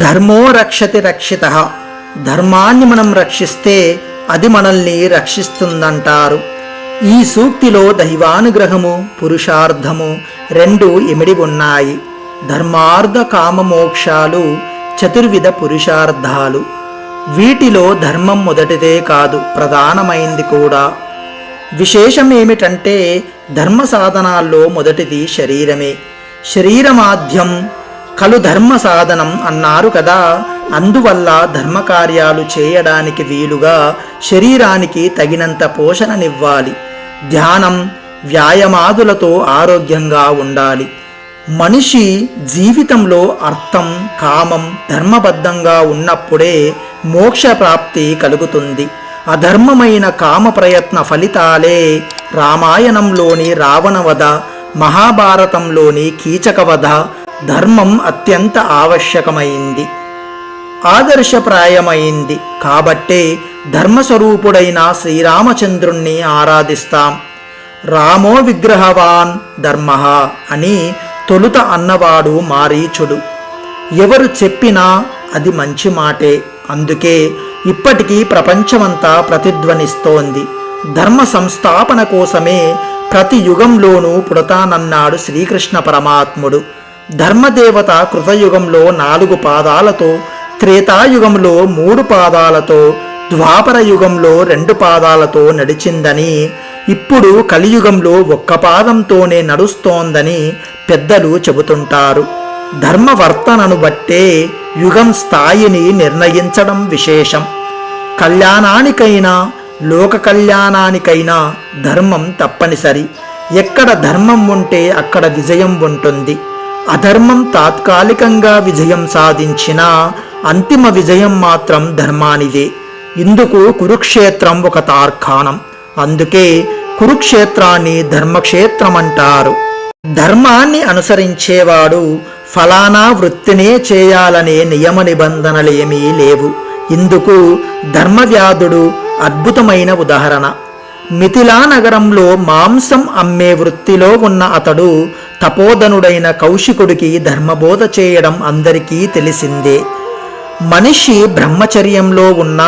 ధర్మో రక్షతి రక్షిత. ధర్మాన్ని మనం రక్షిస్తే అది మనల్ని రక్షిస్తుందంటారు. ఈ సూక్తిలో దైవానుగ్రహము పురుషార్థము రెండు ఇమిడి ఉన్నాయి. ధర్మార్థ కామమోక్షాలు చతుర్విధ పురుషార్థాలు. వీటిలో ధర్మం మొదటిదే కాదు ప్రధానమైంది కూడా. విశేషం ఏమిటంటే ధర్మ సాధనాల్లో మొదటిది శరీరమే. శరీరమాధ్యం కలు ధర్మ సాధనం అన్నారు కదా. అందువల్ల ధర్మకార్యాలు చేయడానికి వీలుగా శరీరానికి తగినంత పోషణనివ్వాలి. ధ్యానం వ్యాయామాదులతో ఆరోగ్యంగా ఉండాలి. మనిషి జీవితంలో అర్థం కామం ధర్మబద్ధంగా ఉన్నప్పుడే మోక్ష ప్రాప్తి కలుగుతుంది. అధర్మమైన కామ ప్రయత్న ఫలితాలే రామాయణంలోని రావణవధ మహాభారతంలోని కీచకవధ ధర్మం అత్యంత ఆవశ్యకమైంది. ఆదర్శప్రాయమైంది. కాబట్టే ధర్మస్వరూపుడైన శ్రీరామచంద్రుణ్ణి ఆరాధిస్తాం. రామో విగ్రహవాన్ ధర్మ అని తొలుత అన్నవాడు మారీచుడు. ఎవరు చెప్పినా అది మంచి మాటే. అందుకే ఇప్పటికీ ప్రపంచమంతా ప్రతిధ్వనిస్తోంది. ధర్మ సంస్థాపన కోసమే ప్రతి యుగంలోనూ పుడతానన్నాడు శ్రీకృష్ణ పరమాత్ముడు. ధర్మదేవత కృతయుగంలో నాలుగు పాదాలతో త్రేతాయుగంలో మూడు పాదాలతో ద్వాపర యుగంలో రెండు పాదాలతో నడిచిందని ఇప్పుడు కలియుగంలో ఒక్క పాదంతోనే నడుస్తోందని పెద్దలు చెబుతుంటారు. ధర్మవర్తనను బట్టే యుగం స్థాయిని నిర్ణయించడం విశేషం. కళ్యాణానికైనా లోక కళ్యాణానికైనా ధర్మం తప్పనిసరి. ఎక్కడ ధర్మం ఉంటే అక్కడ విజయం ఉంటుంది. అధర్మం తాత్కాలికంగా విజయం సాధించినా అంతిమ విజయం మాత్రం ధర్మానిదే. ఇందుకు కురుక్షేత్రం ఒక తార్కాణం. అందుకే కురుక్షేత్రాన్ని ధర్మక్షేత్రం అంటారు ధర్మాన్ని అనుసరించేవాడు ఫలానా వృత్తినే చేయాలనే నియమ నిబంధనలేమీ లేవు. ఇందుకు ధర్మవ్యాధుడు అద్భుతమైన ఉదాహరణ. మిథిలా నగరంలో మాంసం అమ్మే వృత్తిలో ఉన్న అతడు తపోధనుడైన కౌశికుడికి ధర్మబోధ చేయడం అందరికీ తెలిసిందే. మనిషి బ్రహ్మచర్యంలో ఉన్న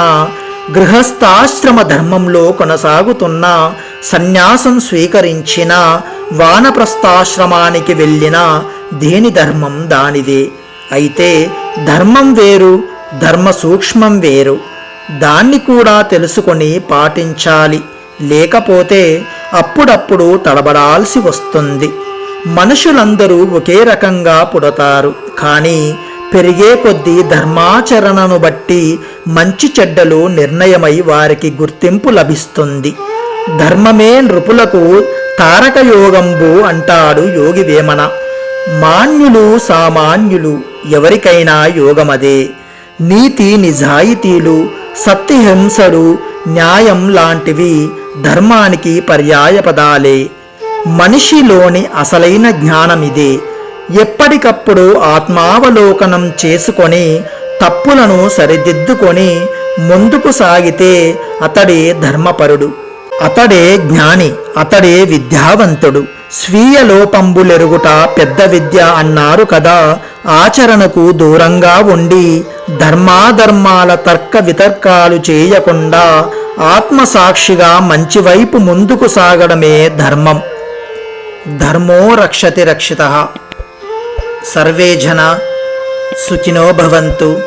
గృహస్థాశ్రమ ధర్మంలో కొనసాగుతున్న సన్యాసం స్వీకరించిన వానప్రస్థాశ్రమానికి వెళ్ళిన దేని ధర్మం దానిదే. అయితే ధర్మం వేరు ధర్మ సూక్ష్మం వేరు. దాన్ని కూడా తెలుసుకొని పాటించాలి. లేకపోతే అప్పుడప్పుడు తడబడాల్సి వస్తుంది. మనుషులందరూ ఒకే రకంగా పుడతారు. కానీ పెరిగే కొద్దీ ధర్మాచరణను బట్టి మంచి చెడ్డలు నిర్ణయమై వారికి గుర్తింపు లభిస్తుంది. ధర్మమే నృపులకు తారక యోగంబు అంటాడు యోగి వేమన. మాన్యులు సామాన్యులు ఎవరికైనా యోగమదే. నీతి నిజాయితీలు సత్యహింసలు న్యాయం లాంటివి ధర్మానికి పర్యాయపదాలే మనిషిలోని అసలైన జ్ఞానమిదే. ఎప్పటికప్పుడు ఆత్మావలోకనం చేసుకొని తప్పులను సరిదిద్దుకొని ముందుకు సాగితే అతడే ధర్మపరుడు. అతడే జ్ఞాని అతడే విద్యావంతుడు. స్వీయ లోపంబులెరుగుట పెద్ద విద్య అన్నారు కదా. ఆచరణకు దూరంగా ఉండి ధర్మాధర్మాల తర్క వితర్కాలు చేయకుండా ఆత్మసాక్షిగా మంచివైపు ముందుకు సాగడమే ధర్మం. ధర్మో రక్షతి రక్షిత. సర్వే జన సుఖినో భవంతు.